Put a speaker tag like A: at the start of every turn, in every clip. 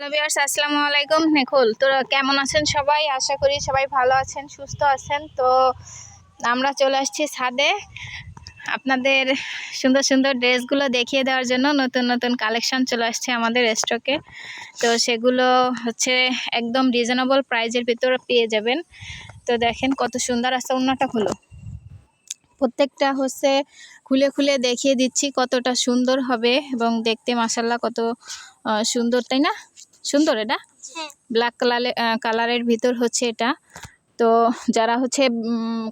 A: Hello আসসালামু আলাইকুম। নিখুল তোরা কেমন আছেন সবাই? আশা করি সবাই ভালো আছেন, সুস্থ আছেন। তো আমরা চলে আসছি ছাদে। আপনাদের সুন্দর সুন্দর ড্রেসগুলো দেখিয়ে দেওয়ার জন্য নতুন নতুন কালেকশন চলে আসছে আমাদের স্টকে তো সেগুলো হচ্ছে একদম রিজনেবল প্রাইজের ভিতরে পেয়ে যাবেন। তো দেখেন কত সুন্দর আছে অন্যটা হলো। প্রত্যেকটা হচ্ছে খুলে খুলে দেখিয়ে দিচ্ছি কতটা সুন্দর হবে এবং দেখতে মাসাল্লাহ কত সুন্দর, তাই না? সুন্দর এটা? ব্ল্যাক কালারে কালারের ভিতর হচ্ছে এটা। তো যারা হচ্ছে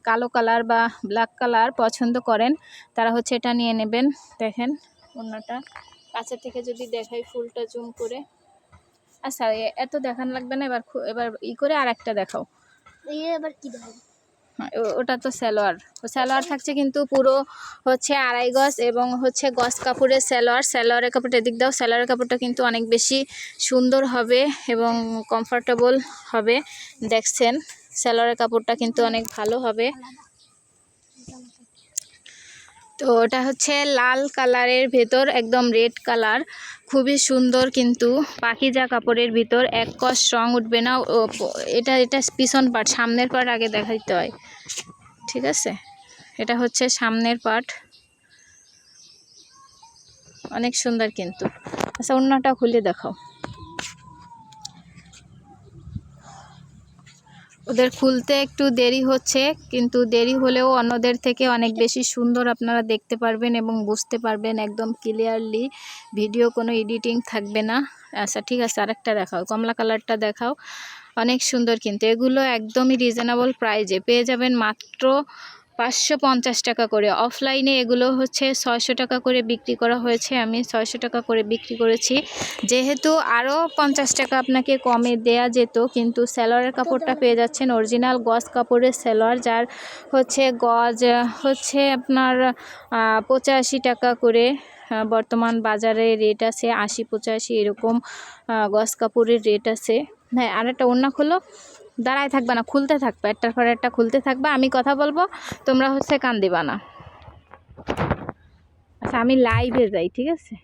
A: কালো কালার বা ব্ল্যাক কালার পছন্দ করেন তারা হচ্ছে এটা নিয়ে নেবেন। দেখেন অন্যটা কাছে থেকে যদি দেখাই ফুলটা জুম করে। আচ্ছা এত দেখান লাগবে না এবার এবার ই করে আর একটা দেখাও
B: এবার কি দেখাবো?
A: ওটা তো সালোয়ার। সালোয়ার থাকছে কিন্তু পুরো হচ্ছে আড়াই গজ এবং হচ্ছে গজ কাপড়ের সালোয়ার। সালোয়ারের কাপড়টা এদিক দাও, সালোয়ারের কাপড়টা কিন্তু অনেক বেশি সুন্দর হবে এবং কমফর্টেবল হবে। দেখছেন, সালোয়ারের কাপড়টা কিন্তু অনেক ভালো হবে। তো ওটা হচ্ছে লাল কালারের ভেতর, একদম রেড কালার। খুবই সুন্দর কিন্তু পাখিজা কাপড়ের ভিতর, এক কষ রং উঠবে না। এটা এটা পিছন পার্ট সামনের পার্ট আগে দেখাইতে হয়। ঠিক আছে? এটা হচ্ছে সামনের পার্ট অনেক সুন্দর কিন্তু। আচ্ছা অন্যটা খুলে দেখাও। ওদের খুলতে একটু দেরি হচ্ছে, কিন্তু দেরি হলেও অন্যদের থেকে অনেক বেশি সুন্দর আপনারা দেখতে পারবেন এবং বুঝতে পারবেন একদম ক্লিয়ারলি ভিডিও কোনো এডিটিং থাকবে না। আচ্ছা ঠিক আছে, আরেকটা দেখাও, কমলা কালারটা দেখাও। অনেক সুন্দর কিন্তু, এগুলো একদমই রিজনেবল প্রাইজে পেয়ে যাবেন মাত্র পাঁচশো পঞ্চাশ টাকা করে। অফলাইনে এগুলো হচ্ছে ছয়শো টাকা করে বিক্রি করা হয়েছে। আমি ছয়শো টাকা করে বিক্রি করেছি। যেহেতু আরও পঞ্চাশ টাকা আপনাকে কমে দেয়া যেত, কিন্তু স্যালোয়ারের কাপড়টা পেয়ে যাচ্ছেন অরিজিনাল গজ কাপড়ের স্যালোয়ার যার হচ্ছে গজ, হচ্ছে আপনার পঁচাশি টাকা করে বর্তমান বাজারে রেট আছে আশি পঁচাশি এরকম গজ কাপড়ের রেট আছে। হ্যাঁ আর একটা অন্য খুলো। দাঁড়ায় থাকবে না, খুলতে থাকবে, একটার পর একটা খুলতে থাকবে, আমি কথা বলব, তোমরা হচ্ছে কান দিবা না। আচ্ছা আমি লাইভে যাই, ঠিক আছে?